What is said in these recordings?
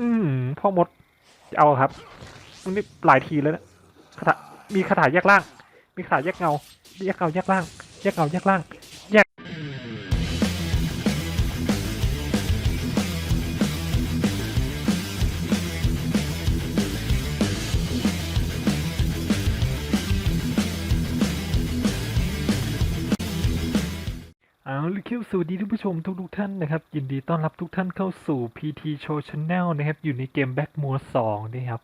อืมพ่อมดเอาครับมันนี่หลายทีแล้วนะคาถามีคาถาแยกล่าง มีคาถาแยกเงาแยกเงาแยกล่างแยกเงาแยกล่าง ละครับสวัสดีท่านผู้ชมทุกทุกๆท่านนะครับ ยินดีต้อนรับทุกท่านเข้าสู่ PT Show Channel นะครับ อยู่ในเกม Backmoor 2นะครับ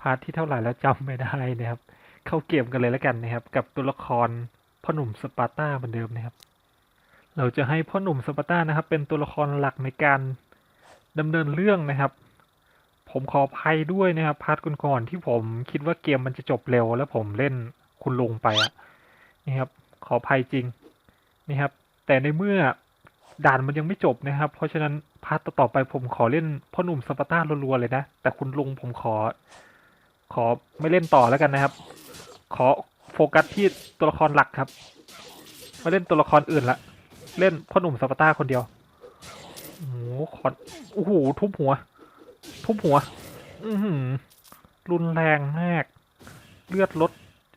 พาร์ทที่เท่าไหร่แล้วจำไม่ได้นะครับ เข้าเกมกันเลยแล้วกันนะครับ กับตัวละครพ่อหนุ่มสปาร์ต้าเหมือนเดิมนะครับ เราจะให้พ่อหนุ่มสปาร์ต้านะครับ เป็นตัวละครหลักในการดำเนินเรื่องนะครับ ผมขออภัยด้วยนะครับพาร์ทก่อนๆที่ผมคิดว่าเกมมันจะจบเร็ว แล้วผมเล่นคุณลุงไปอะนี่ครับขออภัยจริงนี่ครับ แต่ในเมื่อด่านมันยังไม่จบนะครับ เพราะฉะนั้นพาร์ทต่อไปผมขอเล่นพ่อหนุ่มสปาร์ต้ารัวๆเลยนะ แต่คุณลุงผมขอ ขอไม่เล่นต่อแล้วกันนะครับ ขอโฟกัสที่ตัวละครหลักครับ ไมาเล่นตัวละครอื่นละ เล่นพ่อหนุ่มสปาร์ต้าคนเดียวโอ้โหขอโอ้โหทุบหัว ทุบหัว อือหือรุนแรงมาก เลือดลด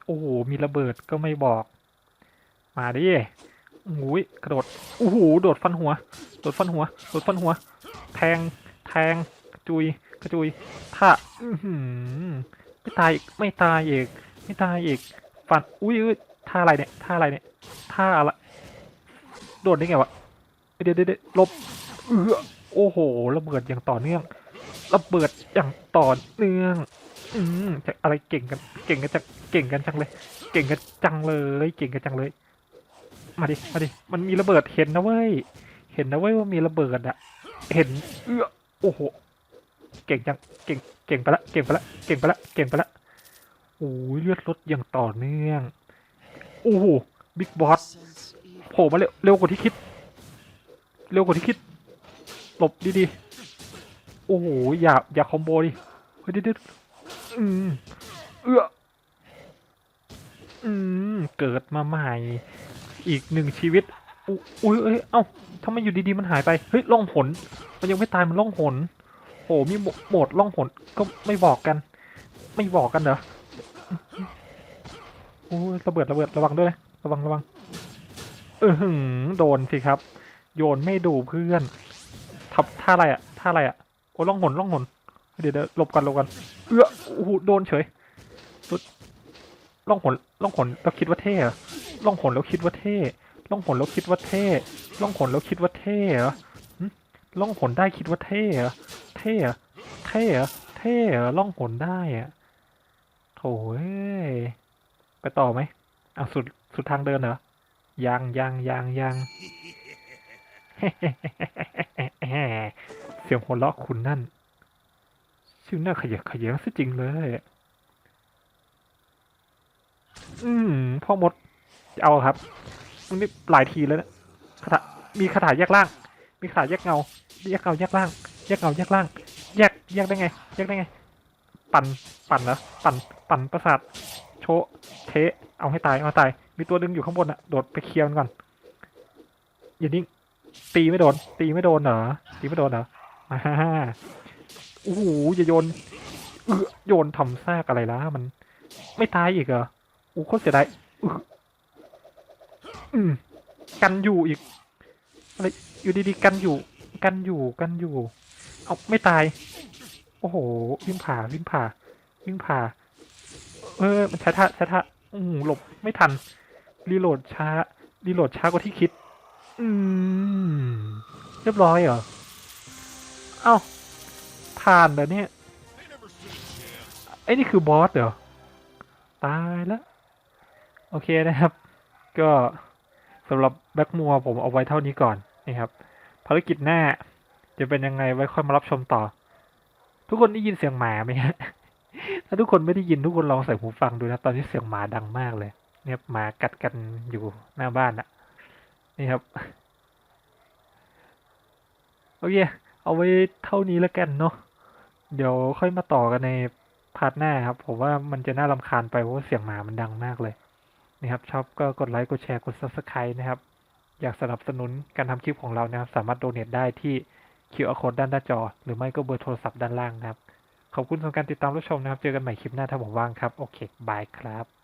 โอ้โหมีระเบิดก็ไม่บอก มาดิ หยกระโดดโอ้โหโดดฟันหัว โดดฟันหัว โดดฟันหัว แทง แทง กระจุย กระจุย ถ้าอือหือไม่ตายอีก ไม่ตายอีก ไม่ตายอีก ฟัน อุ้ยท่าอะไรเนี่ย ท่าอะไรเนี่ย ท่าอะไร โดดได้ไงวะ เดี๋ยวเดี๋ยวเดี๋ยวหลบ เออโอ้โห ระเบิดอย่างต่อเนื่อง ระเบิดอย่างต่อเนื่อง อืมจะอะไรเก่งกัน เก่งกันจังเก่งกันจังเลย เก่งกันจังเลย เก่งกันจังเลย มาดิ มาดิ มันมีระเบิดเห็นนะเว้ย เห็นนะเว้ยว่ามีระเบิดอะเห็นเอื้อโอ้โห เก่งจัง เก่ง เก่งไปละ เก่งไปละ เก่งไปละ เก่งไปละ โอ้ยเลือดลดอย่างต่อเนื่อง โอ้โห บิ๊กบอสโผล่มาเร็วเร็วกว่าที่คิด เร็วกว่าที่คิด หลบดีๆ โอ้โห อย่า อย่าคอมโบดิ เฮ้ยเดี๋ยวเดี๋ยวอืม เอื้ออืม เกิดมาใหม่ อีกหนึ่งชีวิต อุ้ยเอ้ยเอ้าทำไมอยู่ดีๆมันหายไป เฮ้ยล่องหน มันยังไม่ตายมันล่องหนโอ้มีโหมโหมดล่องหนก็ไม่บอกกัน ไม่บอกกันเหรอโอ้ยระเบิดระเบิดระวังด้วยนะระวังระวัง เออหือโดนสิครับ โยนไม่ดูเพื่อนทับท่าอะไรอะท่าอะไรอะโอ้ล่องหนล่องหนเดี๋ยวเดี๋ยวหลบกันหลบกัน เอื้อโอ้โหโดนเฉยล่องหนล่องหนแล้วคิดว่าเท่เหรอ ล่องหนแล้วคิดว่าเท่ล่องหนแล้วคิดว่าเท่ล่องหนแล้วคิดว่าเท่เหรอล่องหนได้คิดว่าเท่เหรอเท่เหรอเท่เหรอเท่เหรอล่องหนได้อะโถ่เอ้ยไปต่อไหมอะสุดสุดทางเดินเหรอยังยังยังยังเสียงหัวเราะคุณนั่นชื่อหน้าขยะขยงซะจริงเลย อืมพ่อมด เอาครับมันนี่หลายทีแล้วนะคาถามีคาถาแยกล่าง มีคาถาแยกเงาแยกเงาแยกล่าง แยกเงาแยกล่าง แยกแยกได้ไง แยกได้ไง ปั่นปั่นเหรอปั่นปั่นประสาทโชเทเอาให้ตายเอาให้ตาย มีตัวดึงอยู่ข้างบนอะโดดไปเคลียร์มันก่อนอย่านิ่งตีไม่โดน ตีไม่โดนเหรอตีไม่โดนเหรอมาฮ่าฮ่าโอ้โหอย่าโยนเออโยนทำซากอะไรล่ะมัน ไม่ตายอีกเหรออู้โคตรเสียดาย อืมกันอยู่อีกอะไรอยู่ดีๆกันอยู่ กันอยู่กันอยู่ เอาไม่ตาย โอ้โห วิ่งผ่าวิ่งผ่าวิ่งผ่า เออ มันช้าท่าช้าท่าอืมหลบไม่ทัน รีโหลดช้า รีโหลดช้ากว่าที่คิด อืม เรียบร้อยเหรอ เอ้าผ่านแล้วเนี่ยไอ้นี่คือบอสเหรอ ตายแล้ว โอเคนะครับ ก็ สำหรับแบ็กมัวผมเอาไว้เท่านี้ก่อนนะครับภารกิจหน้าจะเป็นยังไงไว้ค่อยมารับชมต่อ ทุกคนได้ยินเสียงหมาไหมฮะถ้าทุกคนไม่ได้ยินทุกคนลองใส่หูฟังดูนะ ตอนนี้เสียงหมาดังมากเลย เนี่ยหมากัดกันอยู่หน้าบ้านอะนี่ครับโอเคเอาไว้เท่านี้แล้วกันเนาะเดี๋ยวค่อยมาต่อกันในพาร์ทหน้าครับ ผมว่ามันจะน่ารำคาญไปเพราะเสียงหมามันดังมากเลย นะครับชอบก็กดไลค์กดแชร์กด subscribe นะครับ อยากสนับสนุนการทำคลิปของเรานะครับ สามารถโดเน a ได้ที่ QR code ด้านหน้าจอ หรือไม่ก็เบอร์โทรศัพท์ด้านล่างนะครับ ขอบคุณสำหรับการติดตามรับชมนะครับ เจอกันใหม่คลิปหน้าถ้าผมว่างครับ โอเค บายครับ